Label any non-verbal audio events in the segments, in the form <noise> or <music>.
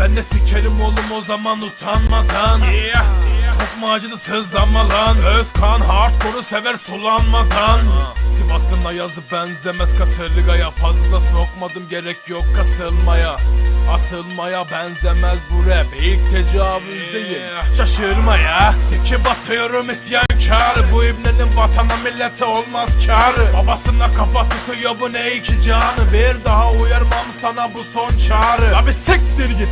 Ben de sikerim oğlum o zaman utanmadan Yeah. Çok mu acıdı sızlanma lan Özkan hardcore'u sever sulanmadan. Sivas'ın ayazı benzemez kasırgaya Fazla sokmadım. Gerek yok kasılmaya Asılmaya benzemez bu rap. İlk tecavüz değil Şaşırma ya Siki batıyorum isyankar Bu ibnenin vatana millete olmaz karı Babasına kafa tutuyor bu ne iki canı? Bir daha uyarmam sana bu son çağrı. Abi siktir git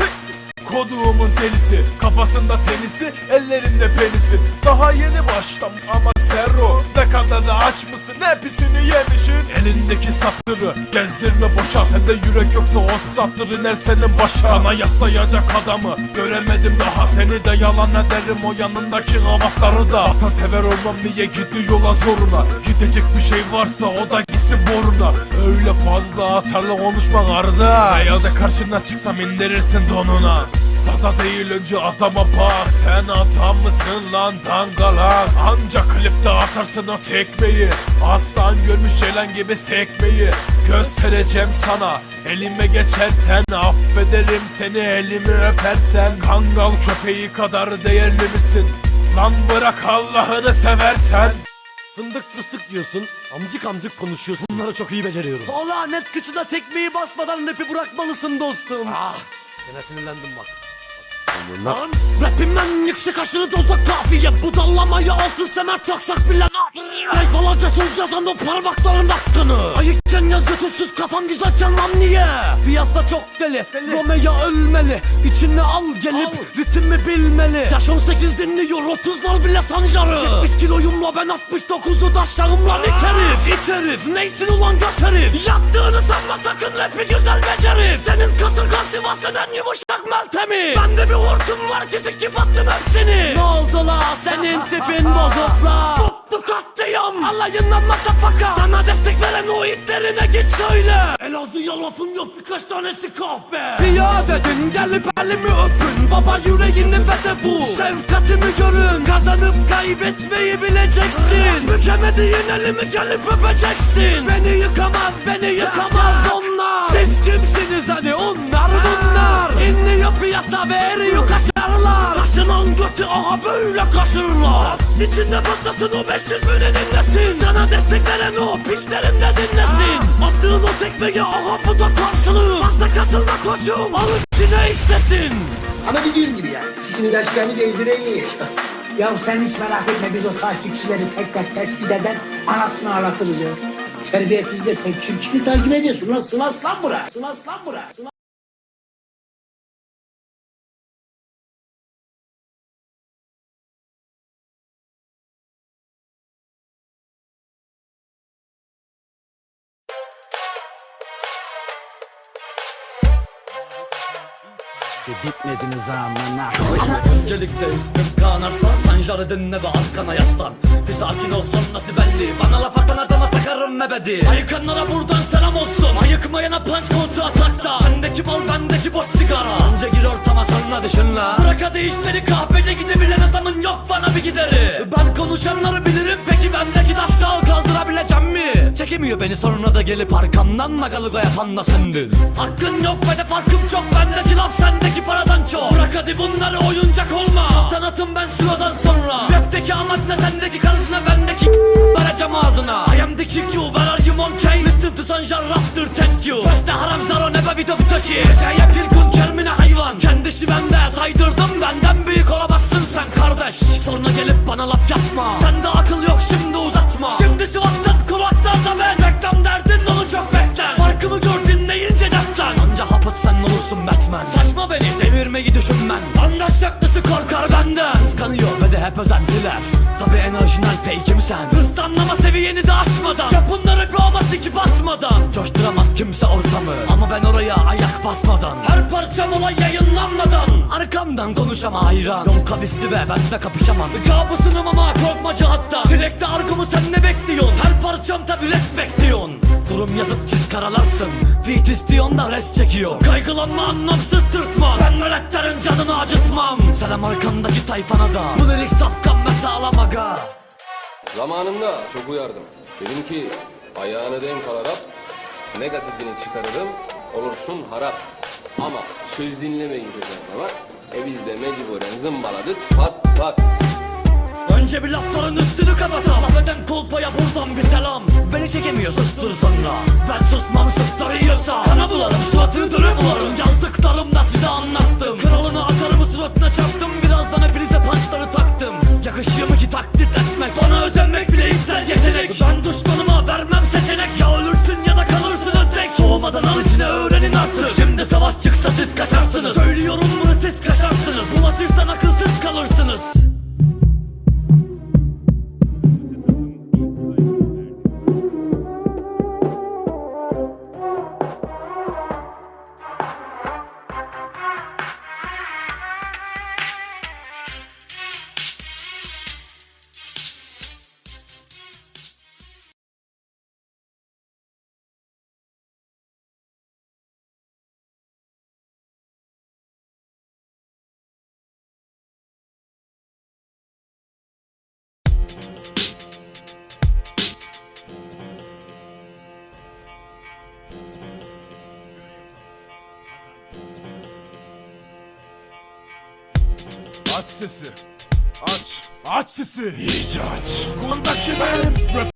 Koduğumun delisi Kafasında tenisi Ellerinde penisin. Daha yeni başlam ama serro Ne kadar da aç mısın Hepsini yemişin Elindeki satırı Gezdirme boşa. Sende yürek yoksa o satırı iner senin başa Bana yaslayacak adamı Göremedim daha. Seni de yalan ederim o yanındaki gavatları da. Vatan sever olmam niye gidiyorlar zoruna. Gidecek bir şey varsa o da gitsin boruna. Öyle fazla atarlı konuşma kardeş. Ya da karşına çıksam indirirsin donuna Saza değil önce adama bak Sen adam mısın lan dangalak Anca klipte atarsın o tekmeyi Aslan görmüş ceylan gibi sekmeyi Göstereceğim sana Elime geçersen affederim seni elimi öpersen Kangal köpeği kadar değerli misin? Lan bırak Allah'ını seversen Fındık fıstık yiyorsun, amcık amcık konuşuyorsun. Bunları çok iyi beceriyorum. O lanet kıçına tekmeyi basmadan rapi bırakmalısın dostum. Ah, yine sinirlendim bak. Lan rapimden yüksek aşırı dozda kafiye. Budallamaya altın semer taksak bile Sayfalarca söz yazan o parmakların hakkını. Ayıkken yaz götürsüz kafan güzel canlam niye? Piyasa çok deli, Romeo ölmeli. İçine al gelip ritmi bilmeli. Yaş 18 dinliyor 30'lar bile sancarı. 70 kiloyumla ben 69'u daşlarımla it herif it herif Neysin ulan göt herif? Yaptığını sanma sakın rapi güzel becerip Senin kasırgan Sivas'ın en yumuşak meltemi. Bende bir hortum var sikip attım hepsini Ne oldu la? Senin tipin bozuk la. Tuttu katliam. Alayından matafaka. Sana destek veren o itlerine git söyle. Elazığ'a lafım yok. Birkaç tanesi kahve. Piyadedin gelip elimi öpün. Baba yüreğini ve de bu. Şefkatimi görün. Kazanıp kaybetmeyi bileceksin. Bükemediğin elimi gelip öpeceksin. Beni yıkamaz beni yıkamaz onlar. Siz kimsiniz hani onlar bunlar İnliyor piyasa ve eriyor kaşarlar Kaşınan götü aha böyle kaşırlar İçinde patlasın o 500 binin inlesin Sana destek veren o pislerin de dinlesin Attığın o tekmeyi aha bu da karşılığı Fazla kasılma koçum al içine istesin Ama dediğim gibi yani sikini taşıyanı gezdireyiz. <laughs> Ya sen hiç merak etme biz o takipçileri tek tek tespit eder anasını ağlatırız ya. Terbiyesiz de sen kim kimi takip ediyorsun lan Sivas lan bura. Sivas lan bura. Sivas- Bir bitmediniz amına. Öncelikle ismim Kaan Arslan Sancarı dinle ve arkana yaslan. Bir sakin olsun nasıl belli. Bana laf atan adama takarım mebedi Ayıkanlara buradan selam olsun. Ayıkmayana punch kontra atakta. Sendeki mal bendeki boş sigara. Önce gir ortama sonra düşün la Bırak hadi işleri kahvece gidebilen adamın yok bana bir gideri. Ben konuşanları bilirim kaldırabileceğim Çekemiyor beni sonra da gelip arkamdan nagalıga yapan da sendin. Hakkın yok ve de farkım çok bendeki laf sendeki paradan çok. Bırak hadi bunları oyuncak olma. Saltanatım ben sıradan sonra. Rapteki amaç ne sendeki karısına bendeki <laughs> Vereceğim ağzına. I am the king you where are you monkey? Listen to Sanjar Raptor thank you. Başta haram zaro ne be video bitoki Şeye bir gün kermine hayvan. Kendi şivende saydırdım benden büyük olamazsın sen kardeş. Sonra gelip bana laf yapma gör dinleyince dertlen. Anca hapıt sen olursun Batman. Saçma beni devirmeyi düşünmen. Andaş yaklısı korkar benden. Kıskanıyor ve de hep özentiler. Tabi en orijinal fake'im sen. Hırslanlama seviyenizi aşmadan. Yap bunları bir ama sikip atmadan Coşturamaz kimse ortamı. Ama ben oraya ayak basmadan. Her parçam olay yayınlanmadan. Arkamdan konuşama hayran. Yol kavisli ve ben de kapışamam. Kabusunum ama korkmacı hatta. Dilekte arkamı sen ne bekliyorsun? Her parçam tabi yazıp anlarsın Feat istiyon da res çekiyor. Kaygılanma anlamsız tırsma Ben meleklerin canını acıtmam. Selam arkamdaki tayfana da. Bu lirik safkan ve sağlam aga. Zamanında çok uyardım. Dedim ki ayağını denk alarap Negatifini çıkarırım Olursun harap. Ama söz dinlemeyince zaman E biz de mecburen zımbaladık pat pat. Önce bir lafların üstünü kapatalım. Affeden kolpaya buradan bir selam Beni çekemiyor sustur sonra. Ben susmam sustur Aç sesi. Aç. Aç sesi. İyice aç. Kulundaki benim.